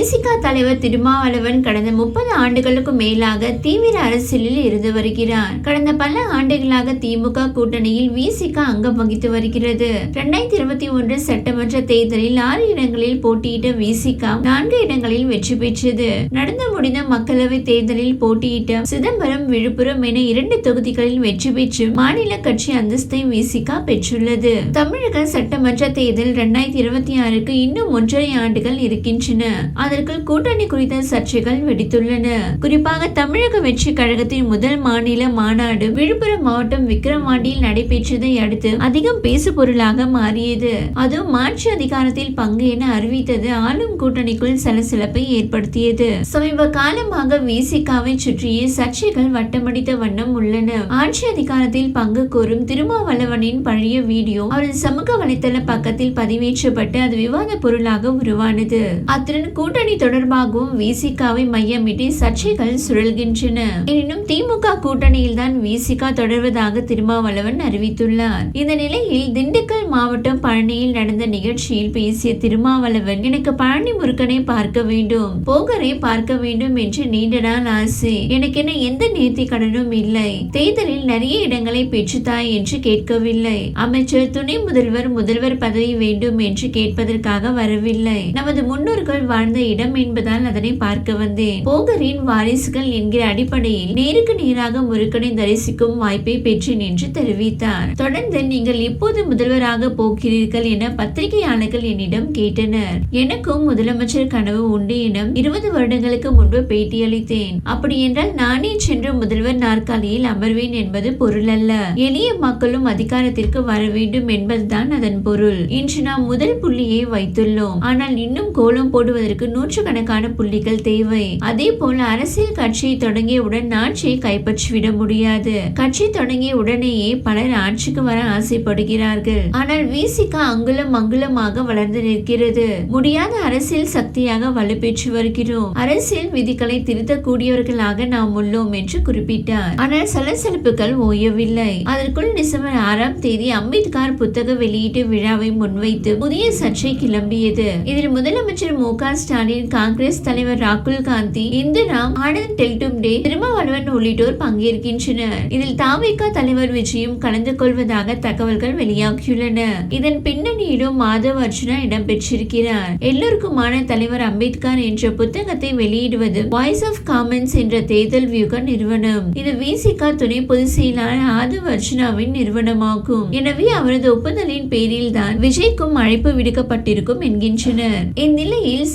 விசிகா தலைவர் திருமாவளவன் கடந்த முப்பது ஆண்டுகளுக்கும் மேலாக தீவிர அரசியலில் இருந்து வருகிறார். கடந்த பல ஆண்டுகளாக திமுக கூட்டணியில் விசிகா அங்கம் வகித்து வருகிறது. இரண்டாயிரத்தி இருபத்தி ஒன்று சட்டமன்ற தேர்தலில் ஆறு இடங்களில் போட்டியிட்ட விசிகா நான்கு இடங்களில் வெற்றி பெற்றது. நடந்து முடிந்த மக்களவை தேர்தலில் போட்டியிட்ட சிதம்பரம் விழுப்புரம் என இரண்டு தொகுதிகளில் வெற்றி பெற்று மாநில கட்சி அந்தஸ்தை விசிகா பெற்றுள்ளது. தமிழக சட்டமன்ற தேர்தல் இரண்டாயிரத்தி இருபத்தி ஆறுக்கு இன்னும் ஒன்றரை ஆண்டுகள் இருக்கின்றன. அதற்குள் கூட்டணி குறித்த சர்ச்சைகள் வெடித்துள்ளன. குறிப்பாக தமிழக வெற்றி கழகத்தின் முதல் மாநில மாநாடு விழுப்புரம் மாவட்டம் விக்கிரவாண்டியில் நடைபெற்றதை அடுத்து அதிகம் பேசு பொருளாக மாறியது. அதுவும் ஆட்சி அதிகாரத்தில் பங்கு என அறிவித்தது. ஆளும் கூட்டணிக்குள் சலசலப்பை ஏற்படுத்தியது. சமீப காலமாக விசிகாவை சுற்றியே சர்ச்சைகள் வட்டமடித்த வண்ணம் உள்ளன. ஆட்சி அதிகாரத்தில் பங்கு கோரும் திருமாவளவனின் பழைய வீடியோ அவரது சமூக வலைதள பக்கத்தில் பதிவேற்றப்பட்டு அது விவாத பொருளாக உருவானது. அத்துடன் கூட்டணி தொடர்பாகவும் விசிகாவை மையமிட்டு சர்ச்சைகள் சுழல்கின்றன. எனினும் திமுக கூட்டணியில் தான் விசிகா தொடர்வதாக திருமாவளவன் அறிவித்துள்ளார். இந்த நிலையில் திண்டுக்கல் மாவட்டம் பழனியில் நடந்த நிகழ்ச்சியில் பேசிய திருமாவளவன் எனக்கு பழனி முருகனை பார்க்க வேண்டும். போகரை பார்க்க வேண்டும் என்று நீண்ட நாள் ஆசை. எனக்கு என்ன எந்த நேர்த்தி கடனும் இல்லை. தேர்தலில் நிறைய இடங்களை பெற்றுத்தாய் என்று கேட்கவில்லை. அமைச்சர் துணை முதல்வர் முதல்வர் பதவி வேண்டும் என்று கேட்பதற்காக வரவில்லை. நமது முன்னோர்கள் வாழ்ந்த இடம் என்பதால் அதனை பார்க்க வந்தேன். போகரின் வாரிசுகள் என்கிற அடிப்படையில் நேருக்கு நேராக முருகனை தரிசிக்கும் வாய்ப்பை பெற்றேன் என்று தெரிவித்தார். தொடர்ந்து நீங்கள் எப்போது முதல்வராக போகிறீர்கள் என பத்திரிகையாளர்கள் என்னிடம் கேட்டனர். எனக்கும் முதலமைச்சர் கனவு உண்டு என இருபது வருடங்களுக்கு முன்பு பேட்டியளித்தேன். அப்படி என்றால் நானே சென்று முதல்வர் நாற்காலியில் அமர்வேன் என்பது பொருள் அல்ல எளிய மக்களும் அதிகாரத்திற்கு வர வேண்டும் என்பதுதான் அதன் பொருள். இன்று நாம் முதல் புள்ளியை வைத்துள்ளோம். ஆனால் இன்னும் கோலம் போடுவதற்கு நூற்றுக்கணக்கான புள்ளிகள் தேவை. அதே போல அரசியல் கட்சியை தொடங்கியவுடன் ஆட்சியை கைப்பற்றிவிட முடியாது. கட்சி தொடங்கிய உடனேயே பலர் ஆட்சிக்கு வர ஆசைப்படுகிறார்கள். ஆனால் விசிகா அங்குலம் அங்குலமாக வளர்ந்து நிற்கிறது. முடியாத அரசியல் சக்தியாக வலுப்பெற்று வருகிறோம். அரசியல் விதிகளை திருத்தக்கூடியவர்களாக நாம் உள்ளோம் என்று குறிப்பிட்டார். ஆனால் சலசலப்புகள் ஓயவில்லை. அதற்குள் டிசம்பர் ஆறாம் தேதி அம்பேத்கர் புத்தக வெளியீட்டு விழாவை முன்வைத்து புதிய சர்ச்சை கிளம்பியது. இதில் முதலமைச்சர் மு. க. ஸ்டாலின் காங்கிரஸ் தலைவர் ராகுல் காந்தி இந்திராம் ஆனந்த் டெல்டும் டே திருமாவளவன் உள்ளிட்டோர் பங்கேற்கின்றனர். இதில் தாவேகா தலைவர் விஜயும் கலந்து கொள்வதாக தகவல்கள் வெளியாகியுள்ளன. இதன் பின்னணியிலும் மாதவ் அர்ஜுனா இடம்பெற்றிருக்கிறார். எல்லோருக்குமான தலைவர் அம்பேத்கர் என்ற புத்தகத்தை வெளியிடுவது வாய்ஸ் ஆஃப் காமன்ஸ் என்ற தேர்தல் வியூக நிறுவனம். இது விசிகா துணை பொதுச் செயலாளர் ஆதவ் அர்ஜுனாவின் நிறுவனமாகும். எனவே அவரது ஒப்புதலின் பேரில் தான் விஜய்க்கும் அழைப்பு விடுக்கப்பட்டிருக்கும் என்கின்றனர். இந்நிலையில்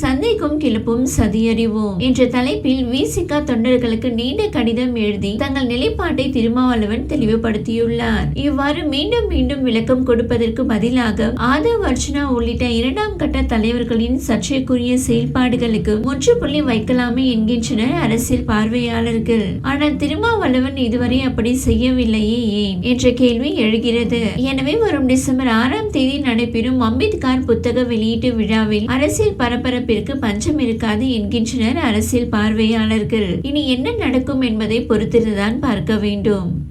சந்தேகம் கிளப்பும் சதியறிவோம் என்ற தலைப்பில் விசிகா தொண்டர்களுக்கு நீண்ட கடிதம் எழுதி தங்கள் நிலைப்பாட்டை திருமாவளவன் தெளிவுபடுத்தியுள்ளார். இவ்வாறு மீண்டும் மீண்டும் விளக்கம் கொடுப்பதற்கு பதிலாக ஆதவ் அர்ச்சனா உள்ளிட்ட இரண்டாம் கட்ட தலைவர்களின் சர்ச்சைக்குரிய செயல்பாடுகளுக்கு முற்றுப்புள்ளி வைக்கலாமே என்கின்றனர் அரசியல் பார்வையாளர்கள். ஆனால் திருமாவளவன் இதுவரை அப்படி செய்யவில்லையே ஏன் என்ற கேள்வி எழுகிறது. எனவே வரும் டிசம்பர் ஆறாம் தேதி நடைபெறும் அம்பேத்கர் புத்தக வெளியீட்டு விழாவில் அரசியல் பரபரப்பிற்கு பஞ்சம் இருக்காது என்கின்றனர் அரசியல் பார்வையாளர்கள். இனி என்ன நடக்கும் என்பதை பொறுத்திருந்துதான் பார்க்க வேண்டும்.